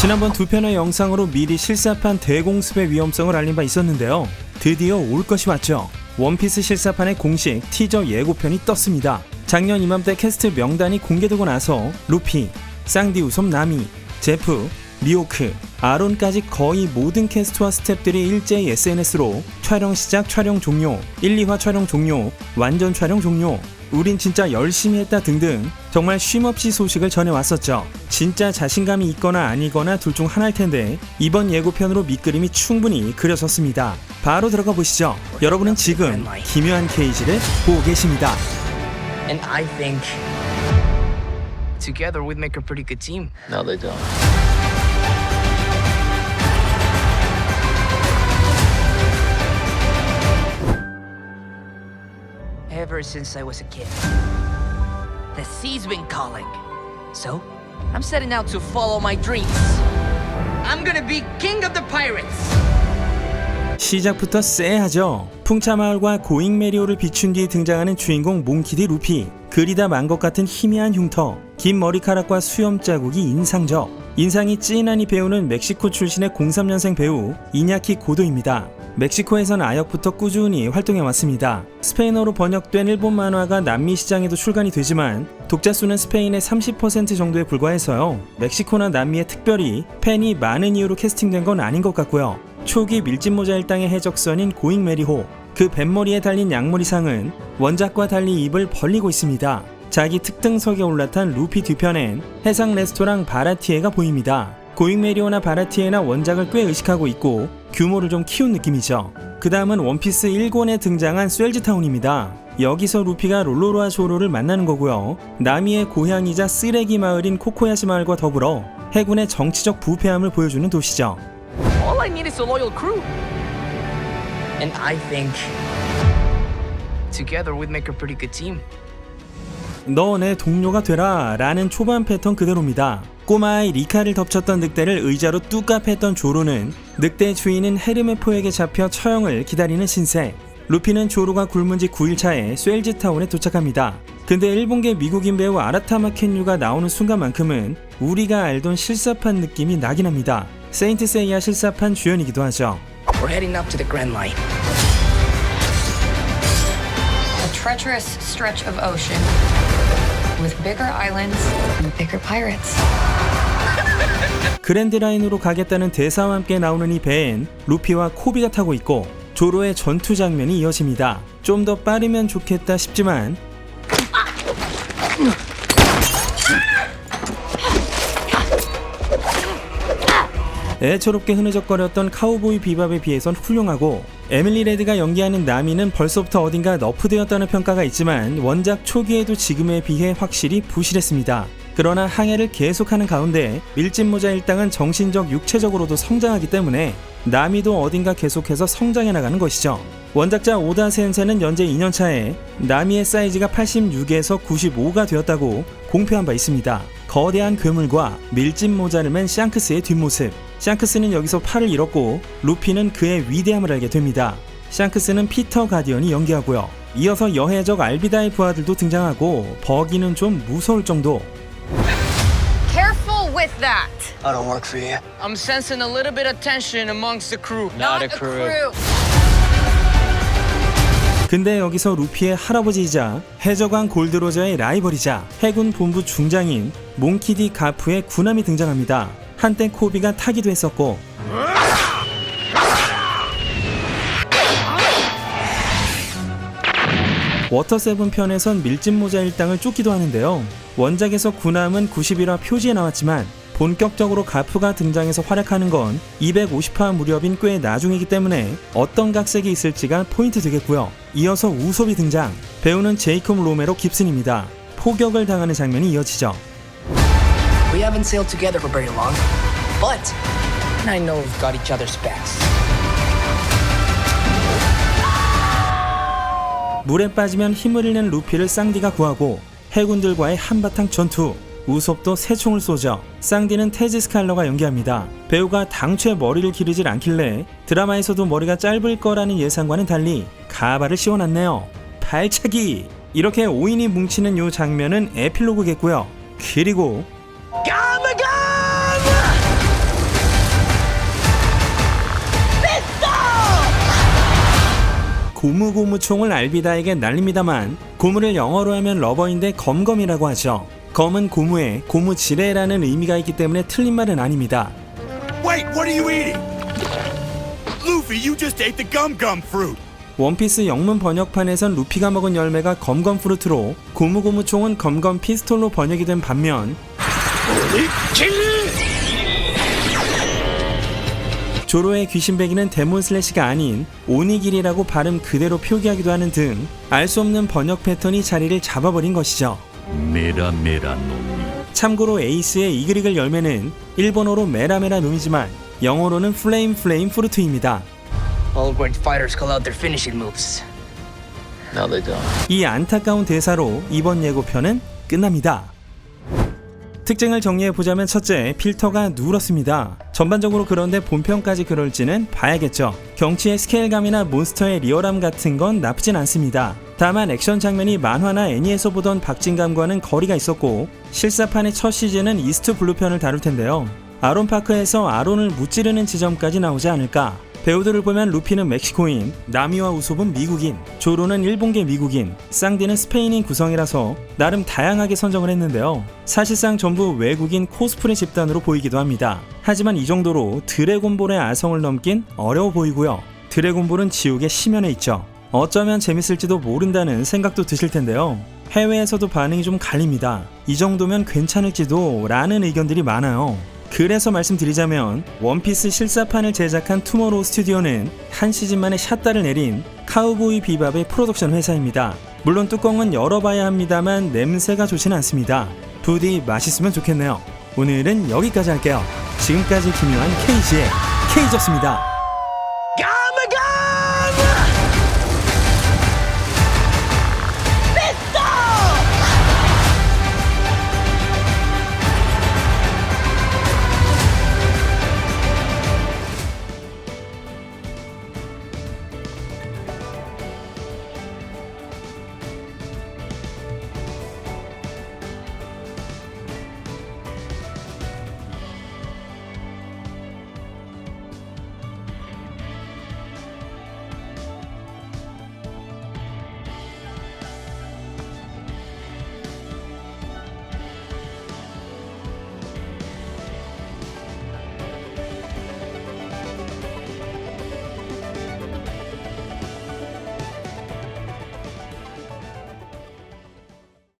지난번 두 편의 영상으로 미리 실사판 대공습의 위험성을 알린 바 있었는데요. 드디어 올 것이 왔죠. 원피스 실사판의 공식 티저 예고편이 떴습니다. 작년 이맘때 캐스트 명단이 공개되고 나서 루피, 쌍디 우섭 나미, 제프, 미오크, 아론까지 거의 모든 캐스트와 스탭들이 일제히 SNS로 촬영 시작, 촬영 종료, 1, 2화 촬영 종료, 완전 촬영 종료, 우린 진짜 열심히 했다 등등 정말 쉼없이 소식을 전해왔었죠. 진짜 자신감이 있거나 아니거나 둘 중 하나일 텐데 이번 예고편으로 밑그림이 충분히 그려졌습니다. 바로 들어가 보시죠. 여러분은 지금 기묘한 케이지를 보고 계십니다. And I think together we'd make a pretty good team. No, they don't. Ever since I was a kid, the sea's been calling. So, I'm setting out to follow my dreams. I'm gonna be king of the pirates. 시작부터 쎄하죠. 풍차마을과 고잉 메리오를 비춘 뒤 등장하는 주인공 몽키디 루피. 그리다 만 것 같은 희미한 흉터, 긴 머리카락과 수염 자국이 인상적. 인상이 찐하니 배우는 멕시코 출신의 03년생 배우 이냐키 고도입니다. 멕시코에선 아역부터 꾸준히 활동해 왔습니다. 스페인어로 번역된 일본 만화가 남미 시장에도 출간이 되지만 독자 수는 스페인의 30% 정도에 불과해서요. 멕시코나 남미에 특별히 팬이 많은 이유로 캐스팅된 건 아닌 것 같고요. 초기 밀짚모자 일당의 해적선인 고잉 메리호 그 뱃머리에 달린 양머리상은 원작과 달리 입을 벌리고 있습니다. 자기 특등석에 올라탄 루피 뒤편엔 해상 레스토랑 바라티에가 보입니다. 고잉 메리오나 바라티에나 원작을 꽤 의식하고 있고 규모를 좀 키운 느낌이죠. 그 다음은 원피스 1권에 등장한 스웰즈타운입니다. 여기서 루피가 롤로로아 조로를 만나는 거고요. 나미의 고향이자 쓰레기 마을인 코코야시 마을과 더불어 해군의 정치적 부패함을 보여주는 도시죠. All I need is a loyal crew. And I think together we'd make a pretty good team. 너 내 동료가 되라 라는 초반 패턴 그대로입니다. 꼬마아이 리카를 덮쳤던 늑대를 의자로 뚜깝했던 조로는 늑대 주인인 헤르메포에게 잡혀 처형을 기다리는 신세. 루피는 조로가 굶은 지 9일차에 스웰즈타운에 도착합니다. 근데 일본계 미국인 배우 아라타마 켄유가 나오는 순간만큼은 우리가 알던 실사판 느낌이 나긴 합니다. 세인트 세이야 실사판 주연이기도 하죠. We're heading up to the Grand Line. A treacherous stretch of ocean with bigger islands and bigger pirates. 그랜드라인으로 가겠다는 대사와 함께 나오는 이 배엔 루피와 코비가 타고 있고 조로의 전투 장면이 이어집니다. 좀 더 빠르면 좋겠다 싶지만 애처롭게 흐느적거렸던 카우보이 비밥에 비해선 훌륭하고 에밀리 레드가 연기하는 나미는 벌써부터 어딘가 너프되었다는 평가가 있지만 원작 초기에도 지금에 비해 확실히 부실했습니다. 그러나 항해를 계속하는 가운데 밀짚모자 일당은 정신적 육체적으로도 성장하기 때문에 나미도 어딘가 계속해서 성장해 나가는 것이죠. 원작자 오다 센세는 현재 2년차에 나미의 사이즈가 86에서 95가 되었다고 공표한 바 있습니다. 거대한 괴물과 밀짚모자를 맨 샹크스의 뒷모습. 샹크스는 여기서 팔을 잃었고 루피는 그의 위대함을 알게 됩니다. 샹크스는 피터 가디언이 연기하고요. 이어서 여해적 알비다의 부하들도 등장하고 버기는 좀 무서울 정도. Careful with that. I don't work for you. I'm sensing a little bit of tension amongst the crew. Not, a crew. 근데 여기서 루피의 할아버지이자 해적왕 골드로저의 라이벌이자 해군 본부 중장인 몽키디 가프의 군함이 등장합니다. 한때 코비가 타기도 했었고 워터세븐 편에선 밀짚모자 일당을 쫓기도 하는데요. 원작에서 군함은 91화 표지에 나왔지만 본격적으로 가프가 등장해서 활약하는 건 250화 무렵인 꽤 나중이기 때문에 어떤 각색이 있을지가 포인트 되겠고요. 이어서 우솝이 등장. 배우는 제이콥 로메로 깁슨입니다. 포격을 당하는 장면이 이어지죠. Haven't sailed together for very long, but I know we've got each other's backs. 물에 빠지면 힘을 잃는 루피를 쌍디가 구하고 해군들과의 한바탕 전투. 우솝도 새 총을 쏘죠. 쌍디는 테지 스칼러가 연기합니다. 배우가 당최 머리를 기르질 않길래 드라마에서도 머리가 짧을 거라는 예상과는 달리 가발을 씌워놨네요. 발차기! 이렇게 5인이 뭉치는 요 장면은 에필로그겠고요. 그리고 고무고무총을 알비다에게 날립니다만 고무를 영어로 하면 러버인데 검검이라고 하죠. 검은 고무에 고무지레라는 의미가 있기 때문에 틀린 말은 아닙니다. Wait, what are you eating? Luffy, you just ate the gum gum fruit. 원피스 영문 번역판에선 루피가 먹은 열매가 검검 프루트로 고무고무총은 검검 피스톨로 번역이 된 반면 조로의 귀신배기는 데몬 슬래시가 아닌 오니길이라고 발음 그대로 표기하기도 하는 등 알 수 없는 번역 패턴이 자리를 잡아버린 것이죠. 메라 메라 놈이 참고로 에이스의 이글이글 열매는 일본어로 메라메라 놈이지만 영어로는 플레임 플레임 프루트입니다. All great fighters call out their finishing moves. No, they don't. 이 안타까운 대사로 이번 예고편은 끝납니다. 특징을 정리해보자면 첫째, 필터가 누렇습니다. 전반적으로 그런데 본편까지 그럴지는 봐야겠죠. 경치의 스케일감이나 몬스터의 리얼함 같은 건 나쁘진 않습니다. 다만 액션 장면이 만화나 애니에서 보던 박진감과는 거리가 있었고 실사판의 첫 시즌은 이스트 블루편을 다룰 텐데요. 아론 파크에서 아론을 무찌르는 지점까지 나오지 않을까 배우들을 보면 루피는 멕시코인, 나미와 우솝은 미국인, 조로는 일본계 미국인, 쌍디는 스페인인 구성이라서 나름 다양하게 선정을 했는데요. 사실상 전부 외국인 코스프레 집단으로 보이기도 합니다. 하지만 이 정도로 드래곤볼의 아성을 넘긴 어려워 보이고요. 드래곤볼은 지옥의 심연에 있죠. 어쩌면 재밌을지도 모른다는 생각도 드실 텐데요. 해외에서도 반응이 좀 갈립니다. 이 정도면 괜찮을지도 라는 의견들이 많아요. 그래서 말씀드리자면 원피스 실사판을 제작한 투모로우 스튜디오는 한 시즌 만에 샷다를 내린 카우보이 비밥의 프로덕션 회사입니다. 물론 뚜껑은 열어봐야 합니다만 냄새가 좋지는 않습니다. 부디 맛있으면 좋겠네요. 오늘은 여기까지 할게요. 지금까지 김요한 KG의 K졌습니다.